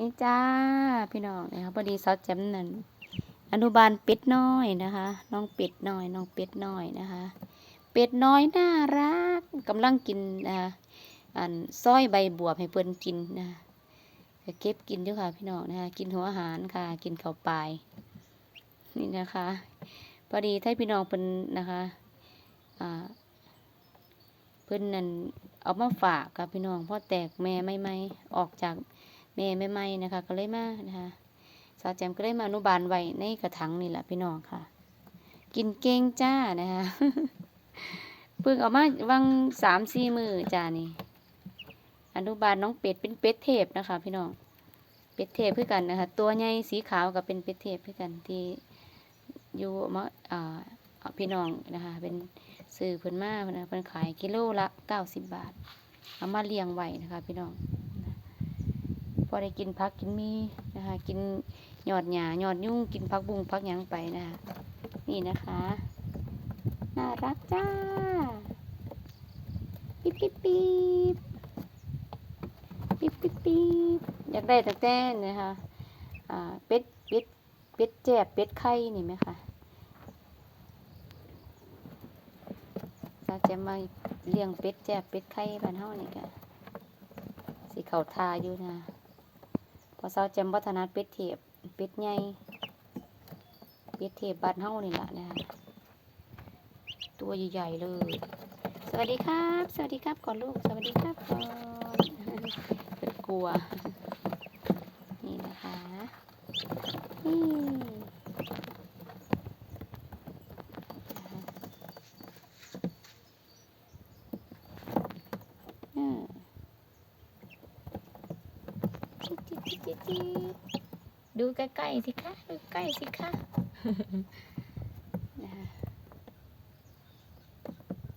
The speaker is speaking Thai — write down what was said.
นี่จ้าพี่น้องนะครับพอดีซอสแจมนั่นอนุบาลเป็ดน้อยนะคะ น้องเป็ดน้อย น้องเป็ดน้อยนะคะ เป็ดน้อยน่ารักกำลังกินนะคะอันซอยใบบัวให้เพิ่นกินนะคะเก็บกินอยู่ค่ะพี่น้องนะคะ กินหัวอาหารค่ะ กินข้าวปลายนี่นะคะ พอดีถ้าพี่น้องเพิ่นนะคะอ่าเพิ่นนั่นเอามาฝากกับพี่น้องพ่อแตกแม่ไม่ไม่ออกจาก แม่ไม่ไม่นะคะ ก็เลยมานะคะสาวแจมก็เลยมาอนุบาลไว้ในกระถางนี่แหละพี่น้องค่ะ กินเก่งจ้านะคะเพิ่งเอามาวังสามสี่มือจ้านี่อนุบาลน้องเป็ดเป็นเป็ดเทพนะคะ พี่น้องเป็ดเทพเพื่อกันนะคะ ตัวใหญ่สีขาวกับเป็นเป็ดเทพเพื่อกันที่อยู่มาอ่าพี่น้องนะคะเป็นซื้อเพิ่นมาเพิ่นนะเพิ่นขายกิโลละเก้าสิบบาท เอามาเลี้ยงไว้นะคะ พี่น้อง พอได้กินพักกินมีนะคะ กินหยอดหญ้าหยอดยุ่งกินพักบุ้งพักยังไปนะคะนี่นะคะ น่ารักจ้าปิ๊บปิ๊บปิ๊บปิ๊บปิ๊บปิ๊บอยากได้แต่แต่นะคะอ่าเป็ดเป็ดเป็ดแจบเป็ดไข่นี่ไหมคะเราจะมาเลี้ยงเป็ดแจบเป็ดไข่บ้านเฮานี่ค่ะสิเขาทาอยู่นะ พอเศร้าแจมวัฒนาปิดเทปปิดใหญ่ปิดเทปบ้านเฮานี่แหละนะคะตัวใหญ่ๆเลย สวัสดีครับ สวัสดีครับก่อนลูก สวัสดีครับก่อนเป็นกลัว นี่นะคะนี่อ่า จิ๊ดจิ๊ดจิ๊ดจิ๊ดจิ๊ด ดูใกล้ๆสิคะ ดูใกล้สิคะ